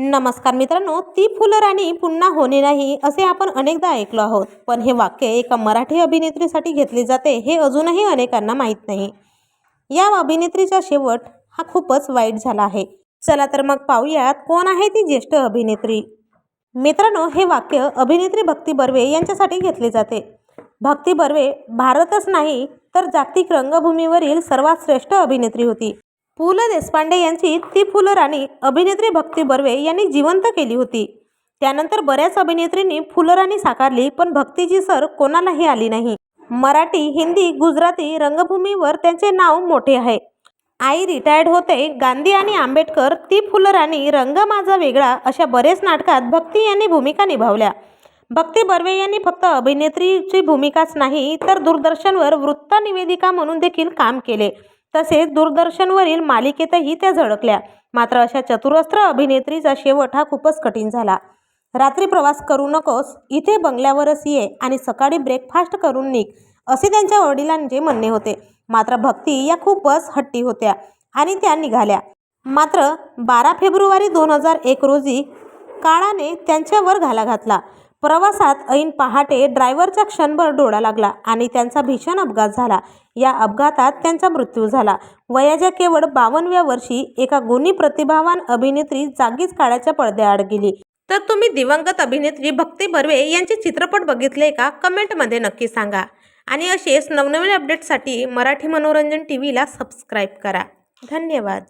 नमस्कार मित्रांनो ती फुलं राणी पुन्हा होणे नाही असे आपण अनेकदा ऐकलो आहोत. पण हे वाक्य एका मराठी अभिनेत्रीसाठी घेतले जाते हे अजूनही अनेकांना माहीत नाही. या अभिनेत्रीचा शेवट हा खूपच वाईट झाला आहे. चला तर मग पाहूयात कोण आहे ती ज्येष्ठ अभिनेत्री. मित्रांनो हे वाक्य अभिनेत्री भक्ती बर्वे यांच्यासाठी घेतले जाते. भक्ती बर्वे भारतच नाही तर जागतिक रंगभूमीवरील सर्वात श्रेष्ठ अभिनेत्री होती. पु ल देशपांडे यांची ती फुलं राणी अभिनेत्री भक्ती बर्वे यांनी जिवंत केली होती. त्यानंतर बऱ्याच अभिनेत्रींनी फुलराणी साकारली पण भक्तीची सर कोणालाही आली नाही. मराठी हिंदी गुजराती रंगभूमीवर त्यांचे नाव मोठे आहे. आई रिटायर्ड होते गांधी आणि आंबेडकर ती फुलराणी रंग माझा वेगळा अशा बरेच नाटकात भक्ती यांनी भूमिका निभावल्या. भक्ती बर्वे यांनी फक्त अभिनेत्रीची भूमिकाच नाही तर दूरदर्शनवर वृत्तनिवेदिका म्हणून देखील काम केले. तसेच दूरदर्शनवरील मालिकेतही त्या झळकल्या. मात्र अशा चतुरस्त्र अभिनेत्रीचा शेवट हा खूपच कठीण झाला. रात्री प्रवास करू नकोस इथे बंगल्यावरच ये आणि सकाळी ब्रेकफास्ट करून निघ असे त्यांच्या वडिलांचे म्हणणे होते. मात्र भक्ती या खूपच हट्टी होत्या आणि त्या निघाल्या. मात्र बारा फेब्रुवारी दोन हजार एक रोजी काळाने त्यांच्यावर घाला घातला. प्रवासात ऐन पहाटे ड्रायव्हरचा क्षणभर डोळा लागला आणि त्यांचा भीषण अपघात झाला. या अपघातात त्यांचा मृत्यू झाला. वयाच्या केवळ बावनव्या वर्षी एका गुणी प्रतिभावान अभिनेत्री जागीच काळाच्या पडद्याआड गेली. तर तुम्ही दिवंगत अभिनेत्री भक्ती बर्वे यांचे चित्रपट बघितले का? कमेंटमध्ये नक्की सांगा. आणि असेच नवनवीन अपडेटसाठी मराठी मनोरंजन टी व्हीला सबस्क्राईब करा. धन्यवाद.